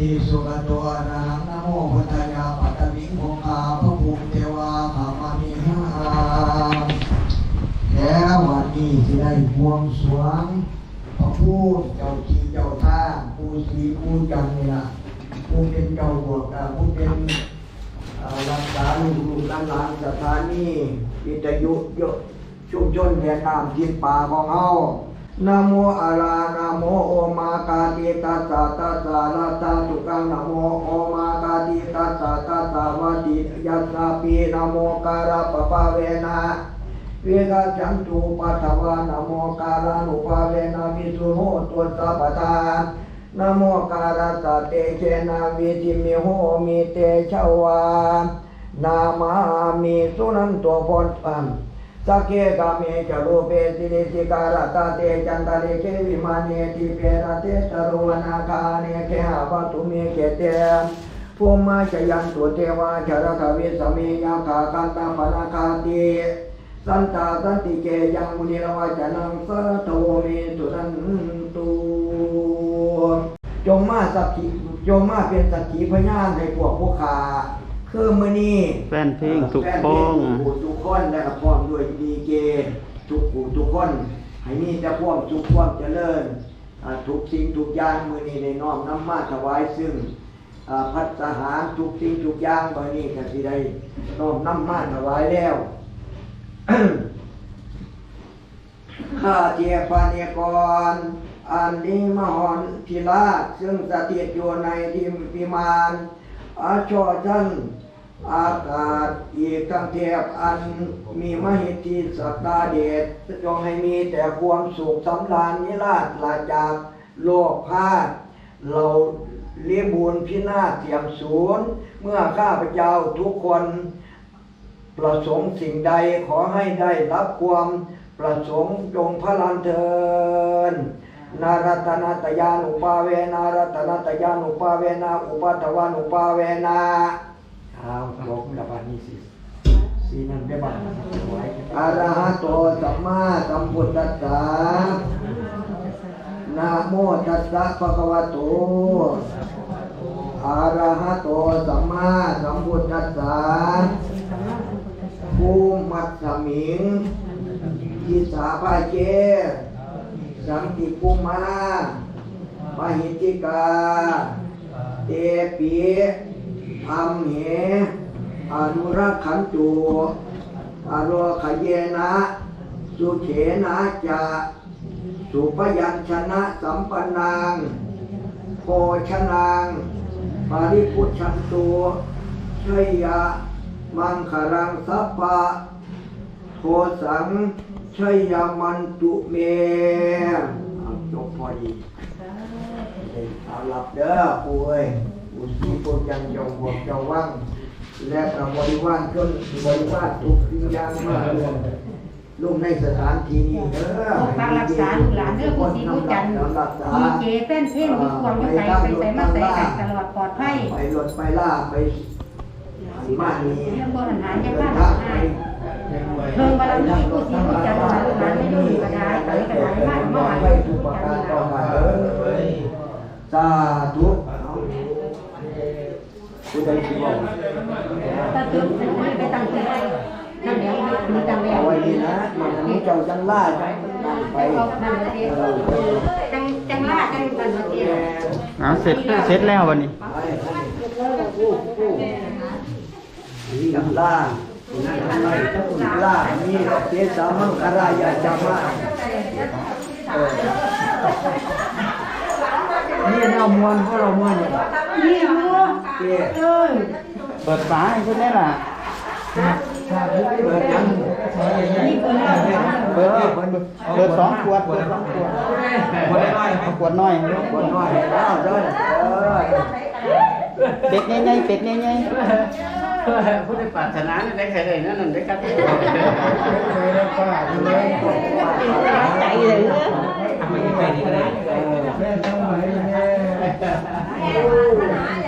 อิติสุขโตอะระหังนะโมพุทธายาปัตตวิงโมคาพระภูมิเทวาขามามิหาแล้ววันนี้ที่ได้บวงสรวงพระผู้เจ้าทีเจ้าท่าผู้สีผู้จันนี่ละผู้เป็นเจ้าบวกอ่าผู้เป็นรักษาลูกลูกหลานหลานสถานีวิทยุยชุมชนแห่งน้ำทินป่าของเฮานะโมอะระนะโมโอมา ติตัสสะตัสสะระตาตุกังนะโมโอมากาติตัสสะตัสสะวะติยัสสะปีนะโมการะปะปะเวนะเวกาจันตุปัทวานะโมการานุปะเวนะวิสุโหตุสัพพทานะโมการะสะเตเชนะวิธิมิโหมิเตชวานามามิสุนันตัวพน อัมสักเกกาเมจโรเปสิริสิการตาเตจันตาเลเกวิมานีติเประเตตโรวนาคาเนเคหาปตุเมเกเตภูมิชยันตุเทวาชรควิสเมยาคากันตาปนาคาติสันตาสันติเกยังมุนิรวาจันังสะโตเมตุรันตุจงมาสักขีจงมาเป็นสักขีพยานให้พวกผู้ขา คือมื้อนี้แฟนเพลงทุกแฟนพ้องทุกผู้ทุกคนและก็พร้อมด้วยดีเกทุกผู้ทุกคนให้มีแต่พวกทุกความเจริญอ่าทุกสิ่งทุกอย่างมือนี้ในน้อมน้ำมาถวายซึ่งอ่าพัฒหารทุกสิ่งทุกอย่างมือนี้ก็สิได้น้อมน้ำมาถวายแล้วข้าเทียปานิกรอันนี้มหอนพิราชซึ่งสถิตอยู่ในทิมพิมาน อาชอท่านอากาศอีกทั้งเทียบอันมีมหิทธิสัตตาเดชจงให้มีแต่ความสุขสำราญนิราชลาจากโลกพาดเราเลี้ยบุญพินาศเสียมศูนย์ เมื่อข้าพเจ้าทุกคนประสงค์สิ่งใดขอให้ได้รับความประสงค์จงพลันเทิน นารัตนาตยานุปาเวนารัตนาตยานุปาเวนาอุปัตวานุปาเวนาเอาจบแล้วบัดนี้สิสีนั้นได้บัดไว้อะระหะโตสัมมาสัมพุทธัสสะนะโมตัสสะภะคะวะโตอะระหะโตสัมมาสัมพุทธัสสะภูมัตสมิงทิสาภาเจ สังติภูมามหิติกา เตปีอัมเหอนุรักขันตุอโรขเยนะ สุเขนะจะสุปยัญชนะสัมปนนังโภชนางปาริพุชันตุชัยยะ มังคารังสัพพะโทสังชัยยมันตุเม อดีเอาหลับเด้อป่วยอุสีปุจังจงบวกจ้าว่างและประบริวารจนบริวารทุกสิ่งอย่างมารวมลงในสถานที่นี้เด้อปกปักรักษาลูกหลานเด้อผู้ศรีผู้จันทร์รักษาดีเจแฟนเพลงที่ควงอยู่ไกไปใส่มาใส่กันตลอดปลอดภัยไปรถไปล่าไปมานีเรื่องบ่หันหาอย่าพลาดง่าย เพิ่งบารมีผู้ศรีผู้จันทร์ลูกหลานไม่ยุ่งกระดายไปกระดายมากมาหไปวานทุกประการต่อมาเออสาธุผู้ใดที่บอกถ้าตื่นไปตั้งใจนั่นเดี๋ยวมีตังแล้เอาวไว้นี่นะมันนี้เจ้าจังล่าจังไปนั่นเดี๋ยวจังจังลาจังกันมาเดียวเอาเสร็จเสร็จแล้ววันนี้จังล่าจัง ล่ามีเทสามังคารายาจามานี่แนวมวลพวกเรามวลเนี่ยนี่มัวเจ๊เอ้ยเปิดฝาให้คุณได้ล่ะเปิดยังเปิดเปิดสองขวดเปิดสองขวดเอาขวดน้อยคนน้อยแล้วเด้อเป็ดใหญ่ๆเป็ดใหญ่ ผู้ได้ปรารถนาได้ใครเลยนั่นนั่นได้ครับใจเลยเนอะทำไมไม่ไปดีก็ได้แม่ต้องไหวแม่อย่